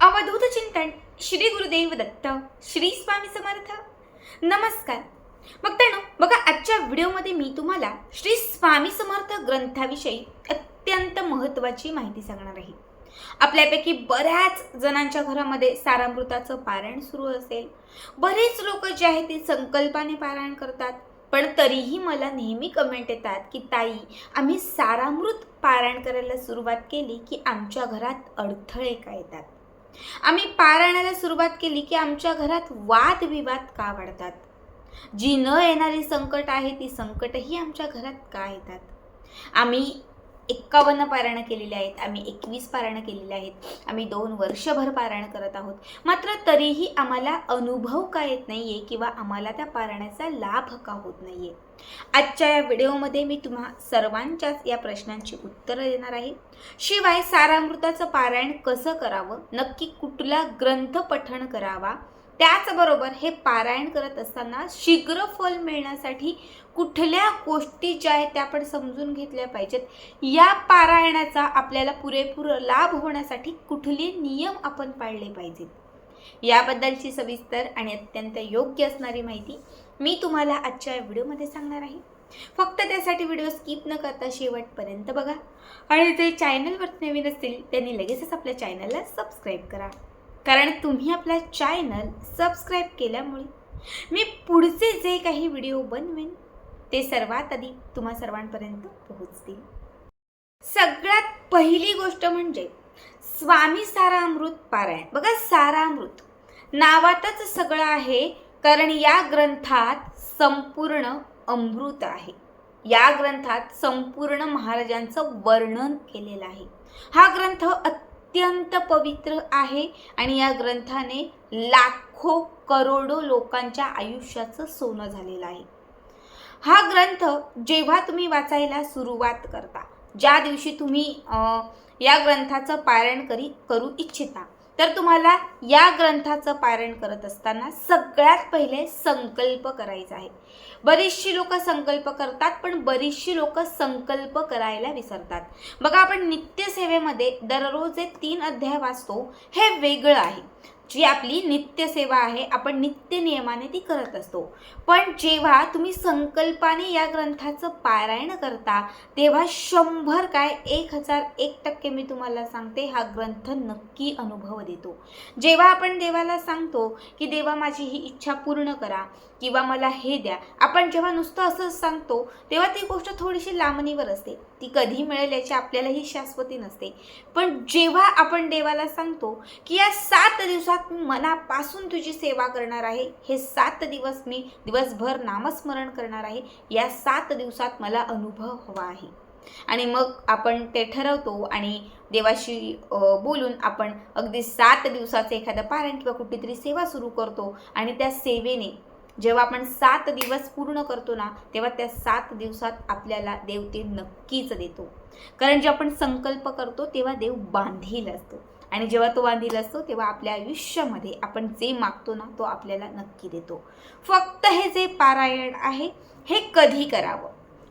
अवधूत चिंतन श्री गुरुदेव दत्त श्री स्वामी समर्थ. नमस्कार. बघताय बघा आजच्या व्हिडिओमध्ये मी तुम्हाला श्री स्वामी समर्थ ग्रंथाविषयी अत्यंत महत्त्वाची माहिती सांगणार आहे. आपल्यापैकी बऱ्याच जणांच्या घरामध्ये सारामृताचं पारायण सुरू असेल. बरेच लोक जे आहेत ते संकल्पाने पारायण करतात. पण तरीही मला नेहमी कमेंट येतात की ताई आम्ही सारामृत पारायण करायला सुरुवात केली की आमच्या घरात अडथळे का येतात? आम्ही पारायणाला सुरुवात केली की आमच्या घरात वादविवाद का वाढतात? जी न येणारी संकट आहे ती संकटही आमच्या घरात का येतात? आम्ही एक्कावन्न पारायणं केलेले आहेत आम्ही एकवीस पारायणं केलेले आहेत आम्ही दोन वर्षभर पारायण करत आहोत. मात्र तरीही आम्हाला अनुभव का येत नाही आहे किंवा आम्हाला त्या पारायणाचा लाभ का होत नाही आहे आजच्या या व्हिडिओमध्ये मी तुम्हा सर्वांच्याच या प्रश्नांची उत्तरं देणार आहे. शिवाय सारामृताचं पारायण कसं करावं? नक्की कुठला ग्रंथ पठण करावा? त्याचबरोबर हे पारायण करत असताना शीघ्र फल मिळण्यासाठी कुठल्या गोष्टी ज्या आहेत त्या आपण समजून घेतल्या पाहिजेत? या पारायणाचा आपल्याला पुरेपूर लाभ होण्यासाठी कुठले नियम आपण पाळले पाहिजेत? याबद्दलची सविस्तर आणि अत्यंत योग्य असणारी माहिती मी तुम्हाला आजच्या व्हिडिओमध्ये सांगणार आहे. फक्त त्यासाठी व्हिडिओ स्किप न करता शेवटपर्यंत बघा. आणि जे चॅनलवर नवीन असतील त्यांनी लगेचच आपल्या चॅनलला सबस्क्राईब करा. कारण तुम्ही आपला चॅनल सबस्क्राईब केल्यामुळे मी पुढचे जे काही व्हिडिओ बनवेन ते सर्वात आधी तुम्हा सर्वांपर्यंत पोहोचतील. सगळ्यात पहिली गोष्ट म्हणजे स्वामी सारामृत पारायण. बघा सारामृत. नावातच सगळं आहे कारण या ग्रंथात संपूर्ण अमृत आहे. या ग्रंथात संपूर्ण महाराजांचं वर्णन केलेलं आहे. हा ग्रंथ अत्यंत पवित्र आहे आणि या ग्रंथाने लाखो करोडो लोकांच्या आयुष्याचं सोनं झालेलं आहे. हा ग्रंथ जेव्हा तुम्ही वाचायला सुरुवात करता ज्या दिवशी तुम्ही या ग्रंथाचं पारायण करी करू इच्छिता. तर तुम्हाला या ग्रंथाचं पारायण करत असताना सगळ्यात पहिले संकल्प करायचा आहे. बरीचशी लोक संकल्प करतात पण बरीचशी लोक संकल्प करायला विसरतात. बघा आपण नित्यसेवेमध्ये दररोज जे तीन अध्याय वाचतो हे वेगळं आहे. जी आपली नित्यसेवा आहे आपण नित्य नियमाने ती करत असतो. पण जेव्हा तुम्ही संकल्पाने या ग्रंथाचं पारायण करता तेव्हा शंभर काय एक हजार एक टक्के मी तुम्हाला सांगते हा ग्रंथ नक्की अनुभव देतो. जेव्हा आपण देवाला सांगतो की देवा माझी ही इच्छा पूर्ण करा किंवा मला हे द्या आपण जेव्हा नुसतं असंच सांगतो तेव्हा ती गोष्ट थोडीशी लांबणीवर असते. ती कधी मिळेल याची आपल्यालाही शाश्वती नसते. पण जेव्हा आपण देवाला सांगतो की या सात दिवसात मी मनापासून तुझी सेवा करणार आहे. हे सात दिवस मी दिवसभर नामस्मरण करणार आहे. या सात दिवसात मला अनुभव हवा आहे. आणि मग आपण ते ठरवतो आणि देवाशी बोलून आपण अगदी सात दिवसाचं एखादं पारायण किंवा कुठेतरी सेवा सुरू करतो आणि त्या सेवेने जेव्हा आपण सात दिवस पूर्ण करतो ना तेव्हा त्या सात दिवसात आपल्याला देव ते नक्कीच देतो. कारण जे आपण संकल्प करतो तेव्हा देव बांधील असतो. आणि जेव्हा तो बांधील असतो तेव्हा आपल्या आयुष्यामध्ये आपण जे मागतो ना तो आपल्याला नक्की देतो. फक्त हे जे पारायण आहे हे कधी करावं?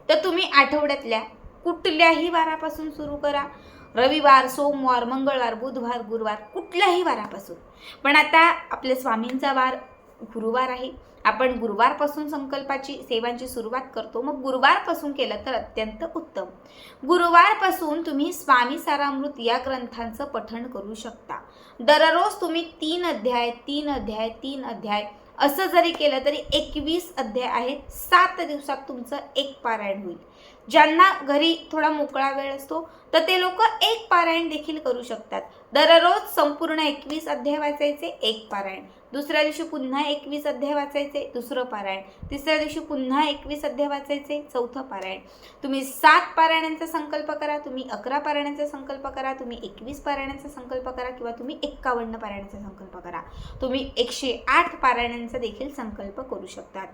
तर तुम्ही आठवड्यातल्या कुठल्याही वारापासून सुरू करा. रविवार सोमवार मंगळवार बुधवार गुरुवार कुठल्याही वारापासून. पण आता आपल्या स्वामींचा वार गुरुवार आहे. आपण गुरुवारपासून संकल्पाची सेवांची सुरुवात करतो. मग गुरुवारपासून केलं तर अत्यंत उत्तम. गुरुवारपासून तुम्ही स्वामी सारामृत या ग्रंथांचं पठण करू शकता. दररोज तुम्ही तीन अध्याय तीन अध्याय तीन अध्याय असं जरी केलं तरी एकवीस अध्याय आहेत. सात दिवसात तुमचं एक पारायण होईल. ज्यांना घरी थोडा मोकळा वेळ असतो तर ते लोक एक पारायण देखील करू शकतात. दररोज संपूर्ण एकवीस अध्याय वाचायचे एक पारायण. दुसऱ्या दिवशी पुन्हा एकवीस अध्याय वाचायचे दुसरं पारायण. तिसऱ्या दिवशी पुन्हा एकवीस अध्याय वाचायचे चौथं पारायण. तुम्ही सात पारायणांचा संकल्प करा तुम्ही अकरा पारायणांचा संकल्प करा तुम्ही एकवीस पारायणांचा संकल्प करा किंवा तुम्ही एक्कावन्न पारायणांचा संकल्प करा. तुम्ही एकशे आठ पारायणांचा देखील संकल्प करू शकतात.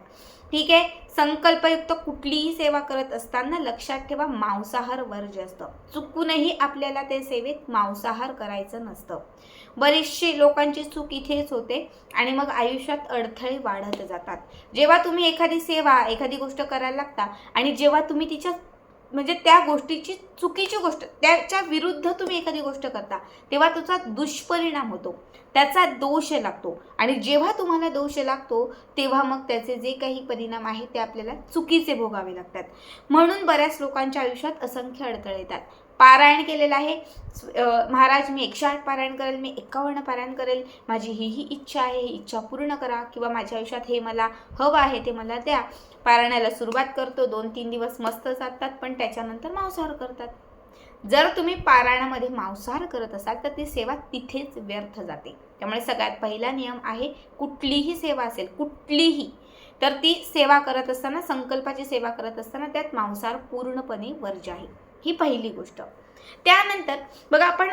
ठीक आहे? संकल्पयुक्त कुठलीही सेवा करत असताना लक्षात ठेवा मांसाहार वर्ज असतं. चुकूनही आपल्याला त्या सेवेत मांसाहार करायचं नसतं. बरेचसे लोकांची चूक इथेच होते. आणि मग आयुष्यात अडथळे वाढत जातात. जेव्हा तुम्ही एखादी सेवा एखादी गोष्ट करायला लागता आणि जेव्हा तुम्ही तिच्या म्हणजे त्या गोष्टीची चुकीची गोष्ट त्याच्या विरुद्ध तुम्ही एखादी गोष्ट करता तेव्हा त्याचा दुष्परिणाम होतो. त्याचा दोष लागतो. आणि जेव्हा तुम्हाला दोष लागतो तेव्हा मग त्याचे जे काही परिणाम आहेत ते आपल्याला चुकीचे भोगावे लागतात. म्हणून बऱ्याच लोकांच्या आयुष्यात असंख्य अडथळे येतात. पारायण केलेलं आहे. महाराज मी एकशे आठ पारायण करेल मी एकावन्न पारायण करेल. माझी ही ही इच्छा आहे ही इच्छा पूर्ण करा किंवा माझ्या आयुष्यात हे मला हवं आहे ते मला द्या. पारायणाला सुरुवात करतो दोन तीन दिवस मस्त जातात पण त्याच्यानंतर मांसाहार करतात. जर तुम्ही पारायणामध्ये मांसाहार करत असाल तर ती सेवा तिथेच व्यर्थ जाते. त्यामुळे सगळ्यात पहिला नियम आहे कुठलीही सेवा असेल कुठलीही तर ती सेवा करत असताना संकल्पाची सेवा करत असताना त्यात मांसाहार पूर्णपणे वर्ज्य आहे. ही पहिली गोष्ट. त्यानंतर बघा आपण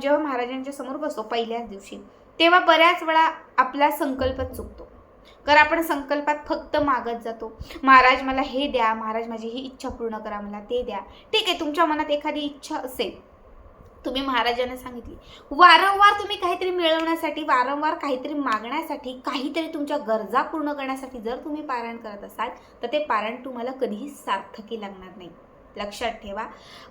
जेव्हा महाराजांच्या समोर बसतो पहिल्याच दिवशी तेव्हा बऱ्याच वेळा आपला संकल्प चुकतो. कारण आपण संकल्पात फक्त मागत जातो. महाराज मला हे द्या महाराज माझी ही इच्छा पूर्ण करा मला ते द्या. ठीक आहे तुमच्या मनात एखादी इच्छा असेल तुम्ही महाराजांना सांगितली. वारंवार तुम्ही काहीतरी मिळवण्यासाठी वारंवार काहीतरी मागण्यासाठी काहीतरी तुमच्या गरजा पूर्ण करण्यासाठी जर तुम्ही पारायण करत असाल तर ते पारायण तुम्हाला कधीही सार्थकी लागणार नाही. लक्षात ठेवा.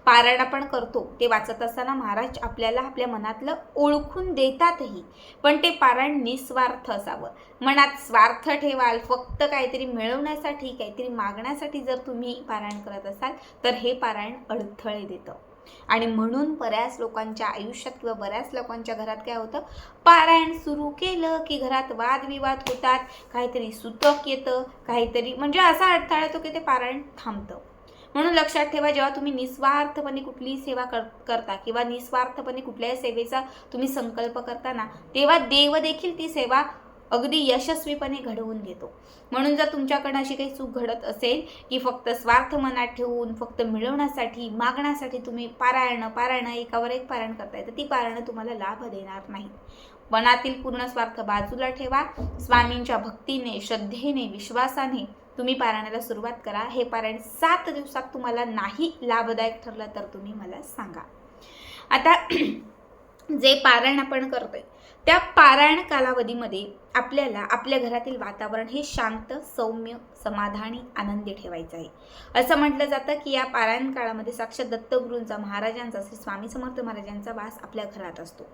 पारायण आपण करतो ते वाचत असताना महाराज आपल्याला आपल्या मनातलं ओळखून देतातही. पण ते पारायण निस्वार्थ असावं. मनात स्वार्थ ठेवाल फक्त काहीतरी मिळवण्यासाठी काहीतरी मागण्यासाठी जर तुम्ही पारायण करत असाल तर हे पारायण अडथळे देतं. आणि म्हणून बऱ्याच लोकांच्या आयुष्यात किंवा बऱ्याच लोकांच्या घरात काय होतं? पारायण सुरू केलं की घरात वादविवाद होतात काहीतरी सुतक येतं काहीतरी म्हणजे असा अडथळा येतो की ते पारायण थांबतं. म्हणून लक्षात ठेवा जेव्हा तुम्ही निस्वार्थपणे कुठलीही सेवा कर करता किंवा निस्वार्थपणे कुठल्याही सेवेचा तुम्ही संकल्प करता ना तेव्हा देव देखील ती सेवा अगदी यशस्वीपणे घडवून घेतो म्हणून जर तुमच्याकडनं अशी काही चूक घडत असेल की फक्त स्वार्थ मनात ठेवून फक्त मिळवण्यासाठी मागण्यासाठी तुम्ही पारायणं पारायणं एकावर एक पारायण करताय तर ती पारायणं तुम्हाला लाभ देणार नाही. मनातील पूर्ण स्वार्थ बाजूला ठेवा स्वामींच्या भक्तीने श्रद्धेने विश्वासाने तुम्ही पारायणाला सुरुवात करा. हे पारायण सात दिवसात तुम्हाला नाही लाभदायक ठरलं तर तुम्ही मला सांगा. आता जे पारायण आपण करतोय त्या पारायण कालावधीमध्ये आपल्याला आपल्या घरातील वातावरण हे शांत सौम्य समाधानी आनंदी ठेवायचं आहे. असं म्हटलं जातं की या पारायण काळामध्ये साक्षात दत्तगुरूंचा महाराजांचा श्री स्वामी समर्थ महाराजांचा वास आपल्या घरात असतो.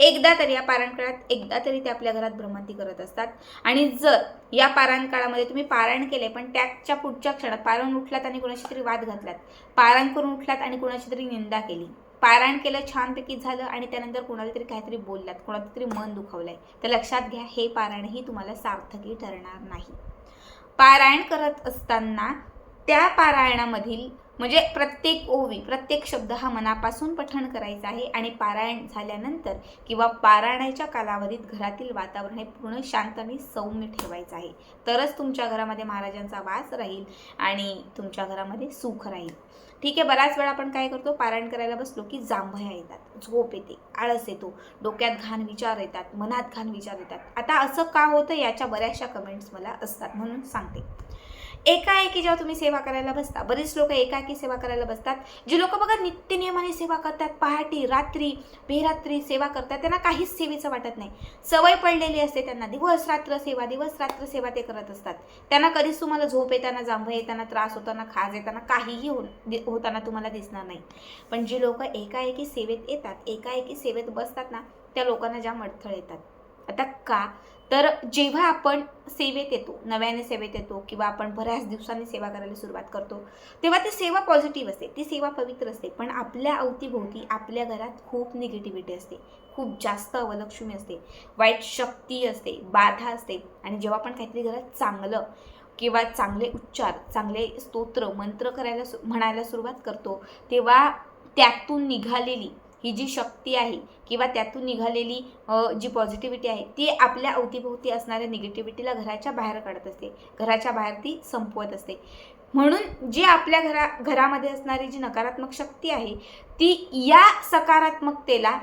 एकदा तरी या पारायण काळात एकदा तरी ते आपल्या घरात भ्रमंती करत असतात. आणि जर या पारायण काळामध्ये तुम्ही पारायण केले पण त्याच्या पुढच्या क्षणात पारायण उठलात आणि कोणाशी तरी वाद घातलात पारायण करून उठलात आणि कोणाची तरी निंदा केली पारायण केलं छानपैकी झालं आणि त्यानंतर कोणाला तरी काहीतरी बोललात कोणाला तरी मन दुखावलंय तर लक्षात घ्या हे पारायणही तुम्हाला सार्थकी ठरणार नाही. पारायण करत असताना त्या पारायणामधील म्हणजे प्रत्येक ओवी प्रत्येक शब्द हा मनापासून पठण करायचा आहे आणि पारायण झाल्यानंतर किंवा पारायणाच्या कालावधीत घरातील वातावरण हे पूर्ण शांत आणि सौम्य ठेवायचं आहे. तरच तुमच्या घरामध्ये महाराजांचा वास राहील आणि तुमच्या घरामध्ये सुख राहील. ठीक आहे बऱ्याच वेळा आपण काय करतो? पारायण करायला बसलो की जांभया येतात झोप येते आळस येतो डोक्यात घाण विचार येतात मनात घाण विचार येतात. आता असं का होतं याच्या बऱ्याचशा कमेंट्स मला असतात म्हणून सांगते. एकाएकी जेव्हा तुम्ही सेवा करायला बसता बरीच लोक एकाएकी सेवा करायला बसतात. जी लोक बघा नित्यनियमाने सेवा करतात. पहाटे रात्री बेरात्री सेवा करतात. त्यांना काहीच सेवेचं वाटत नाही. सवय पडलेली असते त्यांना. दिवस रात्र सेवा दिवस रात्र सेवा ते करत असतात. त्यांना कधीच तुम्हाला झोप येताना जांभ येताना त्रास होताना खाज येताना काहीही हो होताना तुम्हाला दिसणार नाही. पण जी लोक एकाएकी सेवेत येतात एकाएकी सेवेत बसतात ना त्या लोकांना ज्या मडथळ येतात. आता का तर जेव्हा आपण सेवेत येतो नव्याने सेवेत येतो किंवा आपण बऱ्याच दिवसांनी सेवा करायला सुरुवात करतो तेव्हा ती सेवा पॉझिटिव्ह असते ती सेवा पवित्र असते. पण आपल्या अवतीभोवती आपल्या घरात खूप निगेटिव्हिटी असते खूप जास्त अवलक्ष्मी असते वाईट शक्ती असते बाधा असते. आणि जेव्हा आपण काहीतरी घरात चांगलं किंवा चांगले उच्चार चांगले स्तोत्र मंत्र करायला सु म्हणायला सुरुवात करतो तेव्हा त्यातून निघालेली ही जी शक्ती आहे किंवा त्यातून निघालेली जी पॉझिटिव्हिटी आहे ती आपल्या अवतीभोवती असणाऱ्या निगेटिव्हिटीला घराच्या बाहेर काढत असते. घराच्या बाहेर ती संपवत असते. म्हणून जी आपल्या घरा घरामध्ये असणारी जी नकारात्मक शक्ती आहे ती या सकारात्मकतेला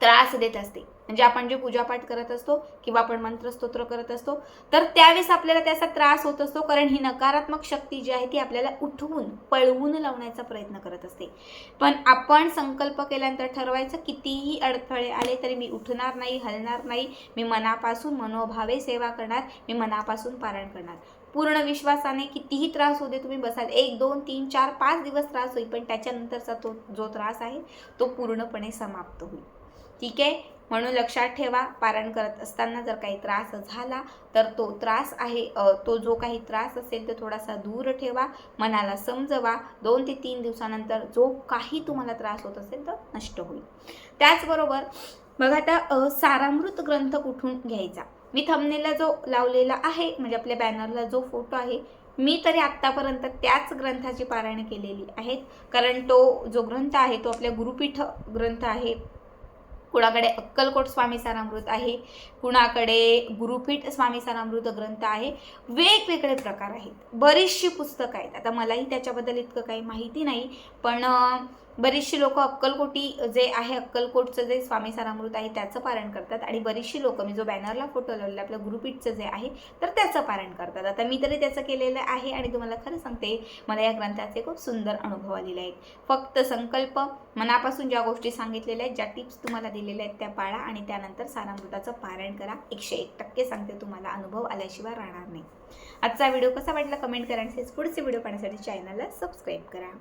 त्रास देत असते. म्हणजे आपण जे पूजापाठ करत असतो किंवा आपण मंत्रस्तोत्र करत असतो तर त्यावेळेस आपल्याला त्याचा त्रास होत असतो कारण ही नकारात्मक शक्ती जी आहे ती आपल्याला उठवून पळवून लावण्याचा प्रयत्न करत असते. पण आपण संकल्प केल्यानंतर ठरवायचं कितीही अडथळे आले तरी मी उठणार नाही हलणार नाही मी मनापासून मनोभावे सेवा करणार मी मनापासून पारण करणार. पूर्ण विश्वासाने कितीही त्रास होते तुम्ही बसाल एक दोन तीन चार पाच दिवस त्रास होईल पण त्याच्यानंतरचा तो जो त्रास आहे तो पूर्णपणे समाप्त होईल. ठीक आहे? म्हणून लक्षात ठेवा. पारण करत असताना जर काही त्रास झाला तर तो त्रास आहे. तो जो काही त्रास असेल तो थोडासा दूर ठेवा. मनाला समजवा. दोन ते तीन दिवसानंतर जो काही तुम्हाला त्रास होत असेल तर नष्ट होईल. त्याचबरोबर बघा आता सारामृत ग्रंथ कुठून घ्यायचा? मी थंबनेला जो लावलेला आहे म्हणजे आपल्या बॅनरला जो फोटो आहे मी तरी आत्तापर्यंत त्याच ग्रंथाची पारायण केलेली आहेत. कारण तो जो ग्रंथ आहे तो आपल्या गुरुपीठ ग्रंथ आहे. कुणाकडे अक्कलकोट स्वामी सारामृत आहे कुणाकडे गुरुपीठ स्वामी सारामृत ग्रंथ आहे वेगवेगळे प्रकार आहेत. बरीचशी पुस्तकं आहेत. आता मलाही त्याच्याबद्दल इतकं काही माहिती नाही पण बरीचशी लोक अक्कलकोटी जे आहे अक्कलकोटचं जे स्वामी सारामृत आहे त्याचं पारण करतात. आणि बरीचशी लोक मी जो बॅनरला फोटो लावलेला आपलं ग्रुपीटचं जे आहे तर त्याचं पारण करतात. आता मी तरी त्याचं केलेलं आहे आणि तुम्हाला खरं सांगते मला या ग्रंथाचे खूप सुंदर अनुभव आलेले आहेत. फक्त संकल्प मनापासून ज्या गोष्टी सांगितलेल्या आहेत ज्या टिप्स तुम्हाला दिलेल्या आहेत त्या पाळा आणि त्यानंतर सारामृताचं पारण करा. एकशे एक टक्के सांगते तुम्हाला अनुभव आल्याशिवाय राहणार नाही. आजचा व्हिडिओ कसा वाटला कमेंट करा आणि तसेच पुढचे व्हिडिओ पाहण्यासाठी चॅनलला सबस्क्राईब करा.